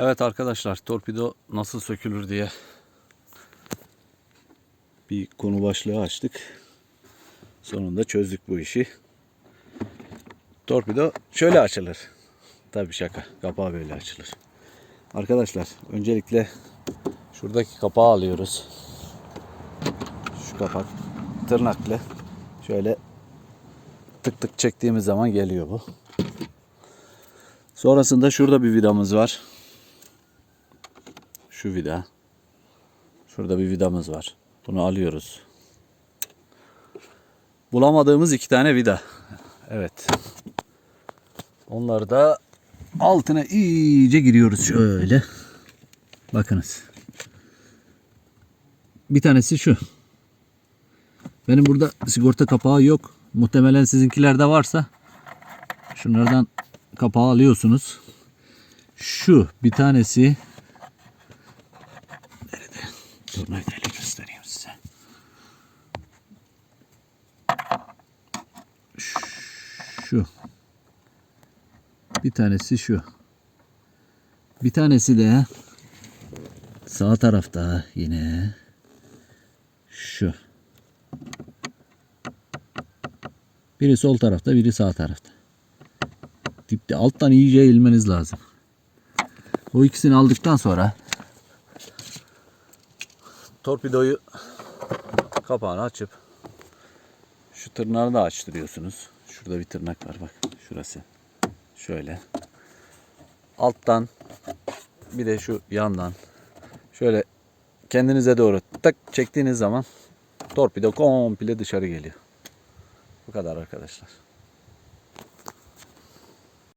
Evet arkadaşlar torpido nasıl sökülür diye bir konu başlığı açtık. Sonunda çözdük bu işi. Torpido şöyle açılır. Tabii şaka. Kapağı böyle açılır. Arkadaşlar öncelikle şuradaki kapağı alıyoruz. Şu kapak tırnakla şöyle tık tık çektiğimiz zaman geliyor bu. Sonrasında şurada bir vidamız var. Şu vida. Şurada bir vidamız var. Bunu alıyoruz. Bulamadığımız iki tane vida. Evet. Onları da altına iyice giriyoruz şöyle. Bakınız. Bir tanesi şu. Benim burada sigorta kapağı yok. Muhtemelen sizinkilerde varsa şunlardan kapağı alıyorsunuz. Şu bir tanesi nerede? Tırnakla göstereyim size. Şu. Bir tanesi şu. Bir tanesi de sağ tarafta yine şu. Biri sol tarafta, biri sağ tarafta. Dipte alttan iyice eğilmeniz lazım. O ikisini aldıktan sonra torpidoyu kapağını açıp şu tırnağı da açtırıyorsunuz. Şurada bir tırnak var bak şurası. Şöyle. Alttan bir de şu yandan şöyle kendinize doğru tak çektiğiniz zaman torpido komple dışarı geliyor. Bu kadar arkadaşlar.